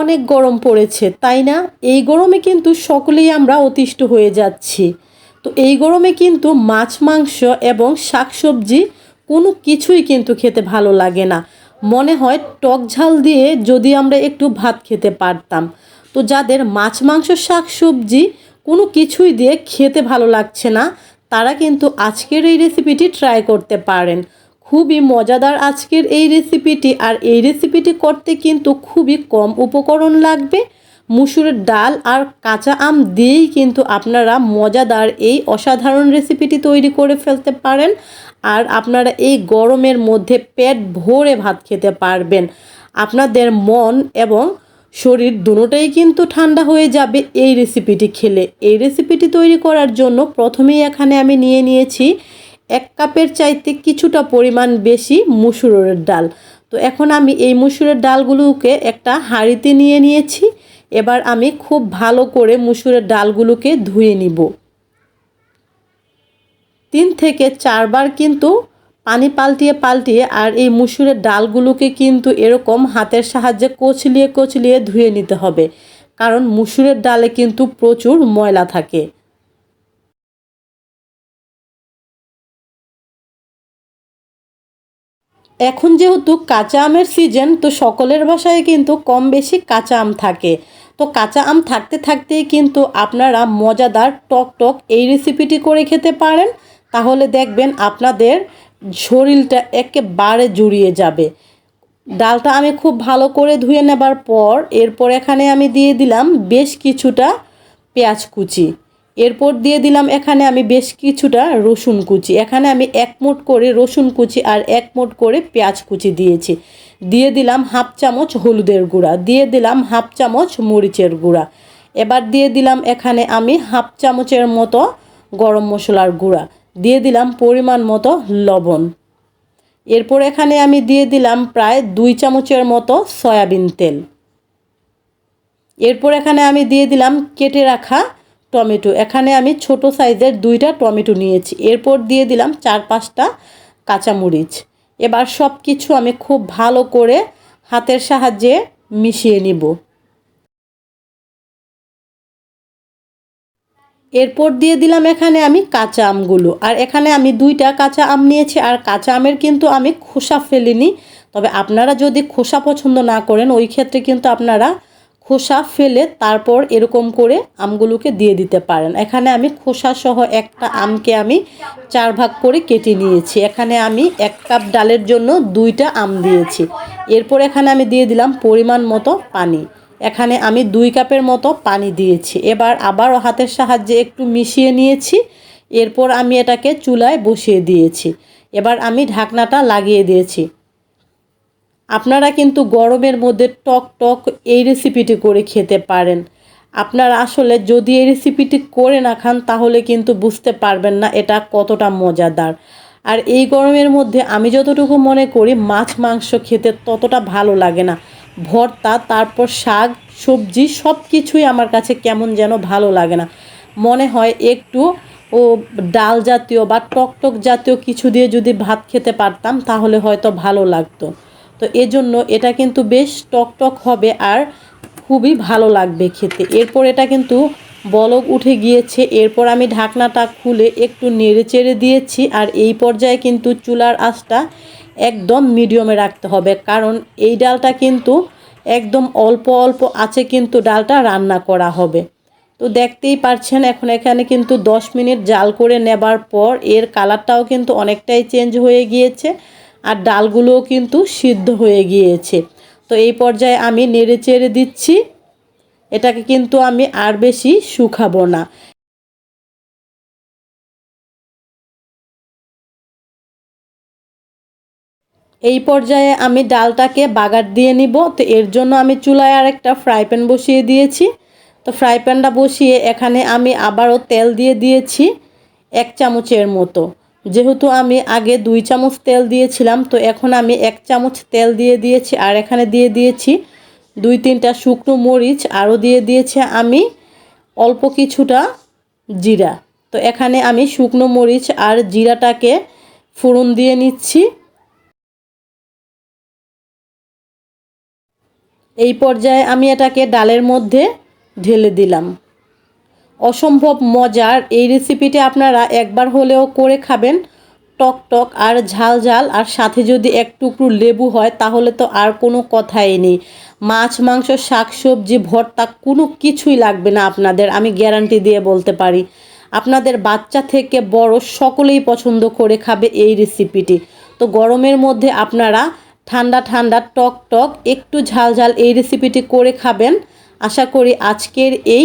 অনেক গরম পড়েছে, তাই না? এই গরমে কিন্তু সকলেই আমরা অতিষ্ঠ হয়ে যাচ্ছি। তো এই গরমে কিন্তু মাছ, মাংস এবং শাকসবজি কোনো কিছুই কিন্তু খেতে ভালো লাগে না। মনে হয় টক ঝাল দিয়ে যদি আমরা একটু ভাত খেতে পারতাম। তো যাদের মাছ, মাংস, শাকসবজি কোনো কিছুই দিয়ে খেতে ভালো লাগছে না, তারা কিন্তু আজকের এই রেসিপিটি ট্রাই করতে পারেন। খুবই মজাদার আজকের এই রেসিপিটি আর এই রেসিপিটি করতে কিন্তু খুবই কম উপকরণ লাগবে। মুসুরের ডাল আর কাঁচা আম দিয়েই কিন্তু আপনারা মজাদার এই অসাধারণ রেসিপিটি তৈরি করে ফেলতে পারেন। আর আপনারা এই গরমের মধ্যে পেট ভরে ভাত খেতে পারবেন। আপনাদের মন এবং শরীর দুটোটাই কিন্তু ঠান্ডা হয়ে যাবে এই রেসিপিটি খেলে। এই রেসিপিটি তৈরি করার জন্য প্রথমেই এখানে আমি নিয়ে নিয়েছি এক কাপের চাইতে কিছুটা পরিমাণ বেশি মুসুরের ডাল। তো এখন আমি এই মুসুরের ডালগুলোকে একটা হাঁড়িতে নিয়ে নিয়েছি। এবার আমি খুব ভালো করে মুসুরের ডালগুলোকে ধুয়ে নিব। তিন থেকে চারবার কিন্তু পানি পাল্টিয়ে পাল্টিয়ে আর এই মুসুরের ডালগুলোকে কিন্তু এরকম হাতের সাহায্যে কচলিয়ে কচলিয়ে ধুয়ে নিতে হবে। কারণ মুসুরের ডালে কিন্তু প্রচুর ময়লা থাকে। এখন যেহেতু কাঁচা আমের সিজন তো সকলের বাসায় কিন্তু কম বেশি কাঁচা আম থাকে। তো কাঁচা আম থাকতে থাকতেই কিন্তু আপনারা মজাদার টক টক এই রেসিপিটি করে খেতে পারেন। তাহলে দেখবেন আপনাদের শরীরটা একেবারে জুড়িয়ে যাবে। ডালটা আমি খুব ভালো করে ধুয়ে নেবার পর এরপর এখানে আমি দিয়ে দিলাম বেশ কিছুটা পেঁয়াজ কুচি। এরপর দিয়ে দিলাম এখানে আমি বেশ কিছুটা রসুন কুচি। এখানে আমি এক মুঠ করে রসুন কুচি আর এক মুঠ করে পেঁয়াজ কুচি দিয়েছি। দিয়ে দিলাম হাফ চামচ হলুদের গুঁড়া, দিয়ে দিলাম হাফ চামচ মরিচের গুঁড়া। এবার দিয়ে দিলাম এখানে আমি হাফ চামচের মতো গরম মশলার গুঁড়া। দিয়ে দিলাম পরিমাণ মতো লবণ। এরপর এখানে আমি দিয়ে দিলাম প্রায় দুই চামচের মতো সয়াবিন তেল। এরপর এখানে আমি দিয়ে দিলাম কেটে রাখা টমেটো। এখানে আমি ছোট সাইজের দুইটা টমেটো নিয়েছি। এরপর দিয়ে দিলাম চার পাঁচটা কাঁচামরিচ। এবার সব কিছু আমি খুব ভালো করে হাতের সাহায্যে মিশিয়ে নিব। এরপর দিয়ে দিলাম এখানে আমি কাঁচা আমগুলো। আর এখানে আমি দুইটা কাঁচা আম নিয়েছি। আর কাঁচা আমের কিন্তু আমি খোসা ফেলিনি। তবে আপনারা যদি খোসা পছন্দ না করেন, ওই ক্ষেত্রে কিন্তু আপনারা খোসা ফেলে তারপর এরকম করে আমগুলোকে দিয়ে দিতে পারেন। এখানে আমি খোসা সহ একটা আমকে আমি চার ভাগ করে কেটে নিয়েছি। এখানে আমি এক কাপ ডালের জন্য দুইটা আম দিয়েছি। এরপর এখানে আমি দিয়ে দিলাম পরিমাণ মতো পানি। এখানে আমি দুই কাপের মতো পানি দিয়েছি। এবার আবারও হাতের সাহায্যে একটু মিশিয়ে নিয়েছি। এরপর আমি এটাকে চুলায় বসিয়ে দিয়েছি। এবার আমি ঢাকনাটা লাগিয়ে দিয়েছি। আপনারা কিন্তু গরমের মধ্যে টক টক এই রেসিপিটি করে খেতে পারেন। আপনারা আসলে যদি এই রেসিপিটি করে না খান, তাহলে কিন্তু বুঝতে পারবেন না এটা কতটা মজাদার। আর এই গরমের মধ্যে আমি যতটুকু মনে করি, মাছ, মাংস খেতে ততটা ভালো লাগে না। ভর্তা, তারপর শাক, সবজি সব কিছুই আমার কাছে কেমন যেন ভালো লাগে না। মনে হয় একটু ও ডাল জাতীয় বা টক টক জাতীয় কিছু দিয়ে যদি ভাত খেতে পারতাম, তাহলে হয়তো ভালো লাগতো। তো এজন্য এটা কিন্তু বেশ টক টক হবে আর খুবই ভালো লাগবে খেতে। এরপর এটা কিন্তু বলক উঠে গিয়েছে। এরপর আমি ঢাকনাটা খুলে একটু নেড়ে চেড়ে দিয়েছি আর এই পর্যায়ে কিন্তু চুলার আঁচটা একদম মিডিয়ামে রাখতে হবে। কারণ এই ডালটা কিন্তু একদম অল্প অল্প আছে কিন্তু ডালটা রান্না করা হবে। তো দেখতেই পারছেন এখন এখানে কিন্তু 10 মিনিট জাল করে নেবার পর এর কালারটাও কিন্তু অনেকটাই চেঞ্জ হয়ে গিয়েছে। আর ডালগুলোও কিন্তু সিদ্ধ হয়ে গিয়েছে। তো এই পর্যায়ে আমি নেড়ে চেড়ে দিচ্ছি। এটাকে কিন্তু আমি আর বেশি শুকাবো না। এই পর্যায়ে আমি ডালটাকে বাগার দিয়ে নিব। তো এর জন্য আমি চুলায় আর একটা ফ্রাই প্যান বসিয়ে দিয়েছি। তো ফ্রাই প্যানটা বসিয়ে এখানে আমি আবারও তেল দিয়ে দিয়েছি এক চামচের মতো। যেহেতু আমি আগে দুই চামচ তেল দিয়েছিলাম, তো এখন আমি এক চামচ তেল দিয়ে দিয়েছি আর এখানে দিয়ে দিয়েছি দুই তিনটা শুকনো মরিচ, আরও দিয়ে দিয়েছে আমি অল্প কিছুটা জিরা। তো এখানে আমি শুকনো মরিচ আর জিরাটাকে ফোড়ন দিয়ে নিচ্ছি। এই পর্যায়ে আমি এটাকে ডালের মধ্যে ঢেলে দিলাম। অসম্ভব মজার। এই রেসিপিটি আপনারা একবার হলেও করে খাবেন। টক টক আর ঝাল ঝাল। আর সাথে যদি এক টুকরো লেবু হয়, তাহলে তো আর কোনো কথাই নেই। মাছ, মাংস, শাক, সবজি, ভর্তা, কোনো কিছুই লাগবে না আপনাদের। আমি গ্যারান্টি দিয়ে বলতে পারি। আপনাদের বাচ্চা থেকে বড় সকলেই পছন্দ করে খাবে এই রেসিপিটি তো গরমের মধ্যে আপনারা ঠান্ডা ঠান্ডা, টক টক, একটু ঝাল ঝাল এই রেসিপিটি করে খাবেন। আশা করি আজকের এই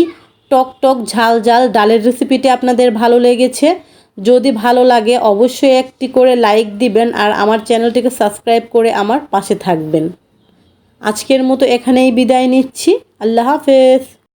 টক টক ঝাল ঝাল ডালের রেসিপিটি আপনাদের ভালো লেগেছে। যদি ভালো লাগে অবশ্যই একটি করে লাইক দিবেন আর আমার চ্যানেলটিকে সাবস্ক্রাইব করে আমার পাশে থাকবেন। আজকের মতো এখানেই বিদায় নিচ্ছি। আল্লাহ হাফেজ।